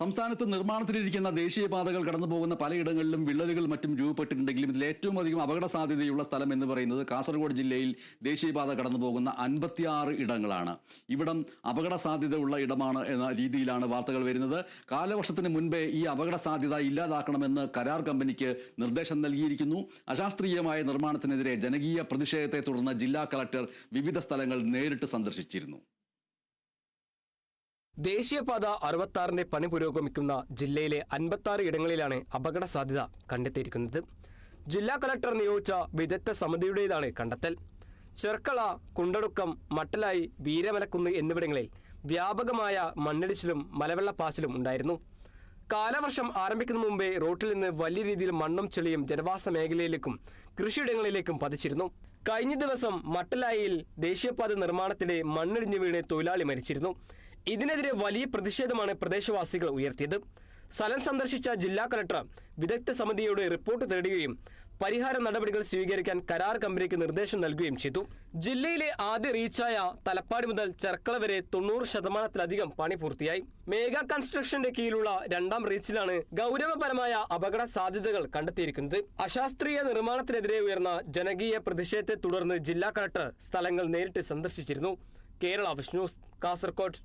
സംസ്ഥാനത്ത് നിർമ്മാണത്തിലിരിക്കുന്ന ദേശീയപാതകൾ കടന്നു പോകുന്ന പലയിടങ്ങളിലും വിള്ളലുകൾ മറ്റും രൂപപ്പെട്ടിട്ടുണ്ടെങ്കിലും ഇതിൽ ഏറ്റവും അധികം അപകട സാധ്യതയുള്ള സ്ഥലം എന്ന് പറയുന്നത് കാസർഗോഡ് ജില്ലയിൽ ദേശീയപാത കടന്നു പോകുന്ന അൻപത്തിയാറ് ഇടങ്ങളാണ്. ഇവിടം അപകട സാധ്യത ഉള്ള ഇടമാണ് എന്ന രീതിയിലാണ് വാർത്തകൾ വരുന്നത്. കാലവർഷത്തിന് മുൻപേ ഈ അപകട സാധ്യത ഇല്ലാതാക്കണമെന്ന് കരാർ കമ്പനിക്ക് നിർദ്ദേശം നൽകിയിരിക്കുന്നു. അശാസ്ത്രീയമായ നിർമ്മാണത്തിനെതിരെ ജനകീയ പ്രതിഷേധത്തെ തുടർന്ന് ജില്ലാ കളക്ടർ വിവിധ സ്ഥലങ്ങൾ നേരിട്ട് സന്ദർശിച്ചിരുന്നു. ദേശീയപാത അറുപത്താറിന്റെ പണി പുരോഗമിക്കുന്ന ജില്ലയിലെ അൻപത്താറ് ഇടങ്ങളിലാണ് അപകട സാധ്യത കണ്ടെത്തിയിരിക്കുന്നത്. ജില്ലാ കലക്ടർ നിയോഗിച്ച വിദഗ്ധ സമിതിയുടേതാണ് കണ്ടെത്തൽ. ചെർക്കള കുണ്ടടുക്കം മട്ടലായി വീരമലക്കുന്ന് എന്നിവിടങ്ങളിൽ വ്യാപകമായ മണ്ണിടിച്ചിലും മലവെള്ളപ്പാച്ചിലും ഉണ്ടായിരുന്നു. കാലവർഷം ആരംഭിക്കുന്ന മുമ്പേ റോട്ടിൽ നിന്ന് വലിയ രീതിയിൽ മണ്ണും ചെളിയും ജനവാസ മേഖലയിലേക്കും കൃഷിയിടങ്ങളിലേക്കും പതിച്ചിരുന്നു. കഴിഞ്ഞ ദിവസം മട്ടലായിൽ ദേശീയപാത നിർമ്മാണത്തിനിടെ മണ്ണിടിഞ്ഞു വീണ് തൊഴിലാളി മരിച്ചിരുന്നു. ഇതിനെതിരെ വലിയ പ്രതിഷേധമാണ് പ്രദേശവാസികൾ ഉയർത്തിയത്. സ്ഥലം സന്ദർശിച്ച ജില്ലാ കലക്ടർ വിദഗ്ധ സമിതിയുടെ റിപ്പോർട്ട് തേടുകയും പരിഹാര നടപടികൾ സ്വീകരിക്കാൻ കരാർ കമ്പനിക്ക് നിർദ്ദേശം നൽകുകയും ചെയ്തു. ജില്ലയിലെ ആദ്യ റീച്ചായ തലപ്പാടി മുതൽ ചെർക്കള വരെ തൊണ്ണൂറ് ശതമാനത്തിലധികം പണി പൂർത്തിയായി. മേഗ കൺസ്ട്രക്ഷന്റെ കീഴിലുള്ള രണ്ടാം റീച്ചിലാണ് ഗൗരവപരമായ അപകട സാധ്യതകൾ കണ്ടെത്തിയിരിക്കുന്നത്. അശാസ്ത്രീയ നിർമ്മാണത്തിനെതിരെ ഉയർന്ന ജനകീയ പ്രതിഷേധത്തെ തുടർന്ന് ജില്ലാ കളക്ടർ സ്ഥലങ്ങൾ നേരിട്ട് സന്ദർശിച്ചിരുന്നു. കേരള വിഷ്ണു കാസർകോട്.